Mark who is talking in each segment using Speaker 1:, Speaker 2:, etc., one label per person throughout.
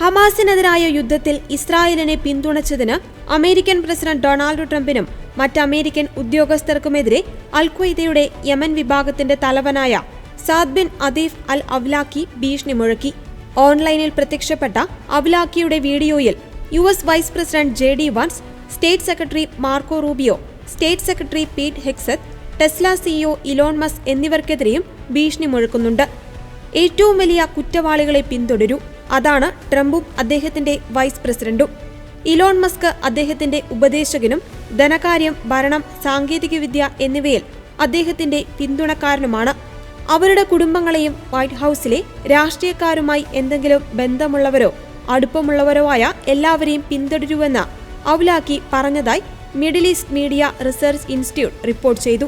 Speaker 1: ഹമാസിനെതിരായ യുദ്ധത്തിൽ ഇസ്രായേലിനെ പിന്തുണച്ചതിന് അമേരിക്കൻ പ്രസിഡന്റ് ഡൊണാൾഡ് ട്രംപിനും മറ്റ് അമേരിക്കൻ ഉദ്യോഗസ്ഥർക്കുമെതിരെ അൽഖ്വയ്ദയുടെ യമൻ വിഭാഗത്തിന്റെ തലവനായ സാദ് ബിൻ അദീഫ് അൽ അവ്ലാക്കി ഭീഷണി മുഴക്കി. ഓൺലൈനിൽ പ്രത്യക്ഷപ്പെട്ട അവ്ലാക്കിയുടെ വീഡിയോയിൽ U S vice president J D Vance state secretary Marco Rubio state secretary Pete Hegseth Tesla CEO Elon Musk എന്നിവർക്കെതിരെയും ഭീഷണി മുഴക്കുന്നുണ്ട്. ഏറ്റവും വലിയ കുറ്റവാളികളെ പിന്തുടരൂ. അതാണ് ട്രംപും അദ്ദേഹത്തിന്റെ വൈസ് പ്രസിഡന്റും. ഇലോൺ മസ്ക് അദ്ദേഹത്തിന്റെ ഉപദേശകനും ധനകാര്യം ഭരണം സാങ്കേതികവിദ്യ എന്നിവയിൽ അദ്ദേഹത്തിന്റെ പിന്തുണക്കാരനുമാണ്. അവരുടെ കുടുംബങ്ങളെയും വൈറ്റ് ഹൌസിലെ രാഷ്ട്രീയക്കാരുമായി എന്തെങ്കിലും ബന്ധമുള്ളവരോ അടുപ്പമുള്ളവരോ ആയ എല്ലാവരെയും പിന്തുടരുവെന്ന് ഔലാക്കി പറഞ്ഞതായി Middle East Media Research Institute report ചെയ്തു.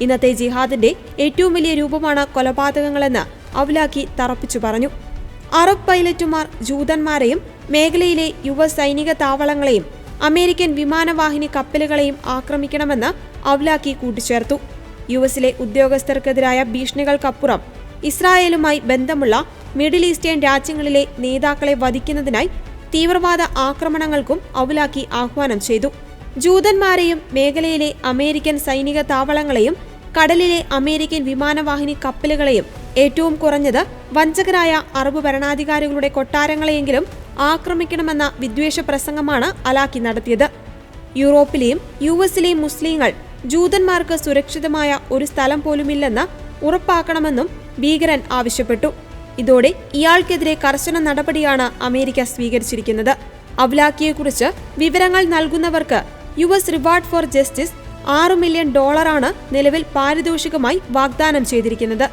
Speaker 1: ഇന്നത്തെ ജിഹാദിന്റെ ഏറ്റവും വലിയ രൂപമാണ് കൊലപാതകങ്ങളെന്ന് ഔലാക്കി തറപ്പിച്ചു പറഞ്ഞു. അറബ് പൈലറ്റുമാർ ജൂതന്മാരെയും മേഖലയിലെ യുവ സൈനിക താവളങ്ങളെയും അമേരിക്കൻ വിമാനവാഹിനി കപ്പലുകളെയും ആക്രമിക്കണമെന്ന് അവ്ലാക്കി കൂട്ടിച്ചേർത്തു. യു എസിലെ ഉദ്യോഗസ്ഥർക്കെതിരായ ഭീഷണികൾക്കപ്പുറം ഇസ്രായേലുമായി ബന്ധമുള്ള മിഡിൽ ഈസ്റ്റേൺ രാജ്യങ്ങളിലെ നേതാക്കളെ വധിക്കുന്നതിനായി തീവ്രവാദ ആക്രമണങ്ങൾക്കും അവലാക്കി ആഹ്വാനം ചെയ്തു. ജൂതന്മാരെയും മേഖലയിലെ അമേരിക്കൻ സൈനിക താവളങ്ങളെയും കടലിലെ അമേരിക്കൻ വിമാനവാഹിനി കപ്പലുകളെയും ഏറ്റവും കുറഞ്ഞത് വഞ്ചകരായ അറബ് ഭരണാധികാരികളുടെ കൊട്ടാരങ്ങളെയെങ്കിലും ആക്രമിക്കണമെന്ന വിദ്വേഷ പ്രസംഗമാണ് അലാക്കി നടത്തിയത്. യൂറോപ്പിലെയും യു എസിലെയും മുസ്ലിങ്ങൾ ജൂതന്മാർക്ക് സുരക്ഷിതമായ ഒരു സ്ഥലം പോലുമില്ലെന്ന് ഉറപ്പാക്കണമെന്നും ഭീകരൻ ആവശ്യപ്പെട്ടു. ഇതോടെ ഇയാൾക്കെതിരെ കർശന നടപടിയാണ് അമേരിക്ക സ്വീകരിച്ചിരിക്കുന്നത്. അവലാക്കിയെക്കുറിച്ച് വിവരങ്ങൾ നൽകുന്നവർക്ക് U S Reward for Justice ആറ് മില്യൺ ഡോളറാണ് നിലവിൽ പാരിതോഷികമായി വാഗ്ദാനം ചെയ്തിരിക്കുന്നത്.